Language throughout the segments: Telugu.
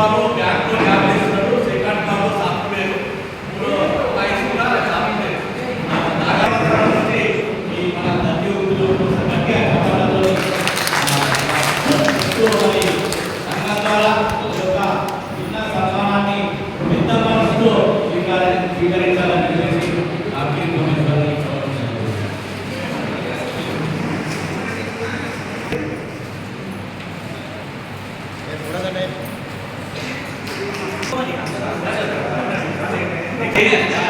ప్రభుత్వాలు బ్యాంకులు వ్యాపారిస్తున్నారు సేకరణాలు software Thank you. 네, 되게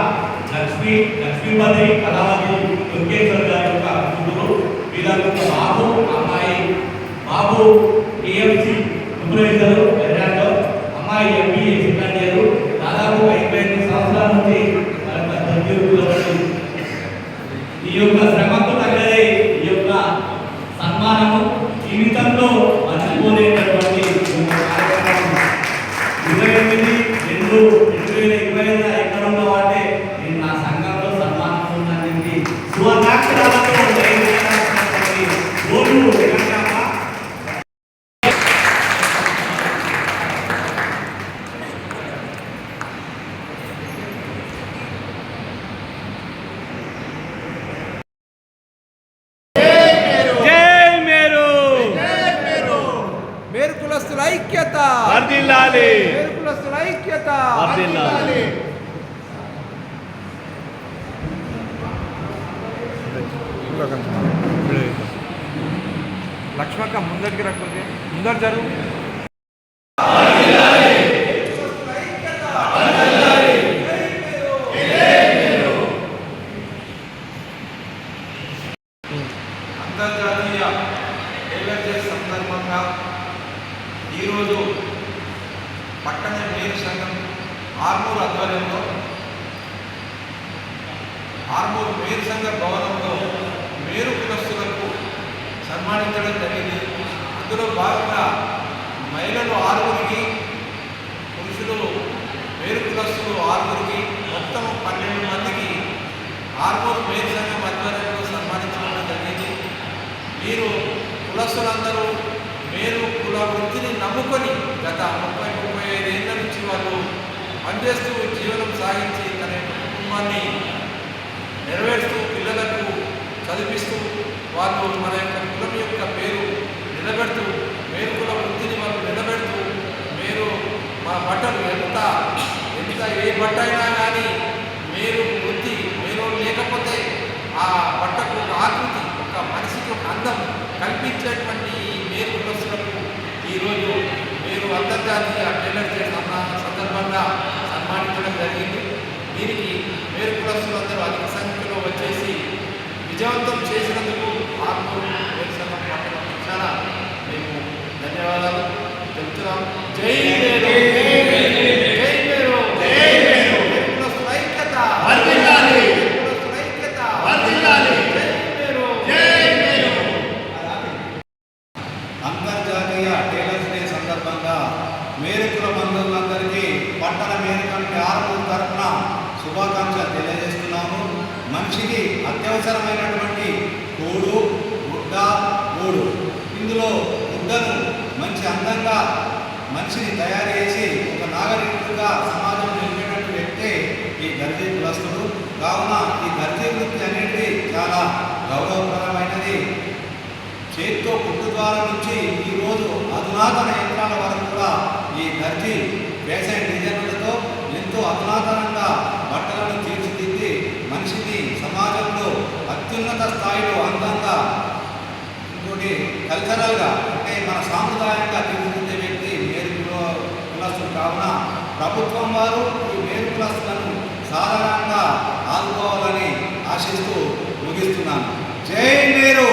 Lakshmi Lakshmipathi Kalavathi Durgeshwara గారి యొక్క కుటుంబం. వీళ్ళకు బాబు అమ్మాయి. బాబు ఏఎంసీ ఉపయోగించారు అమ్మాయి ఎంబీఏ సెకండ్ ఇయర్. దాదాపు ఇరవై సంవత్సరాల నుంచి ఈ యొక్క శ్రమకు తగ్గదే ఈ యొక్క సన్మానము. జీవితంలో మర్చిపోలేనటువంటి కార్యక్రమం. ఇరవై ఎనిమిది రెండు రెండు వేల ఇరవై ఐదు తిన్నాను లక్ష్మక్క ముందరికి రక్కు ముందరు జరుగుతుంది ఆర్మూర్ ఆధ్వర్యంలో ఆర్మూర్ మేరు సంఘ భవనంలో మేరు కులస్తులకు సన్మానించడం జరిగింది. అందులో భాగంగా మహిళలు ఆరుగురికి పురుషులు మేరు పురస్సులు ఆరుగురికి మొత్తం పన్నెండు మందికి ఆర్మూర్ మేరు సంఘం ఆధ్వర్యంలో సన్మానించడం జరిగింది. మీరు కులస్తులందరూ మేరు కుల వృత్తిని నమ్ముకొని గత ముప్పై ముప్పై ఐదు ఏళ్ళ నుంచి వాళ్ళు పనిచేస్తూ జీవనం సాగించి తన యొక్క కుటుంబాన్ని నెరవేరుస్తూ పిల్లలకు చదివిస్తూ వాళ్ళు మన యొక్క కులం యొక్క పేరు నిలబెడుతూ మేలు కుల వృత్తిని మనం నిలబెడుతూ మీరు మా బట్టలు ఎంత ఎంత ఏ బట్ట అయినా కానీ మీరు వృత్తి మీరు లేకపోతే ఆ బట్టకు ఒక ఆకృతి ఒక మనిషికి ఒక అందం కల్పించేటువంటి ఈ మేలు కులస్తులకు ఈరోజు మీరు అంతర్జాతీయ మేరుకుల బంధువులందరికీ పట్టణ మేరుకంటి ఆరు తరఫున శుభాకాంక్షలు తెలియజేస్తున్నాము. మనిషికి అత్యవసరమైనటువంటి కోడు గుడ్డ గోడు. ఇందులో గుడ్డను మంచి అందంగా మనిషిని తయారు చేసి ఒక నాగరికుడుగా సమాజం నిలిపేటట్టు వ్యక్తే ఈ దర్జీ కులస్తుడు. కావున ఈ దర్జీ వృత్తి అనేది చాలా గౌరవప్రదమైనది. చేతితో కుట్టు ద్వారా నుంచి ఈరోజు అధునాతన యంత్రాల వరకు కూడా దర్జీ ఫ్యాషన్ డిజైన్లతో ఎంతో అధునాతనంగా బట్టలను తీర్చిదిద్ది మనిషిని సమాజంలో అత్యున్నత స్థాయిలో అందంగా ఇంకోటి కల్చరల్గా అంటే మన సాంప్రదాయంగా తీర్చిదిద్దే వ్యక్తి మేరు కుల- కులస్తులు కావున ప్రభుత్వం వారు ఈ మేరు కులస్తులను సాధారణంగా ఆదుకోవాలని ఆశిస్తూ ముగిస్తున్నాను. జై మేరు!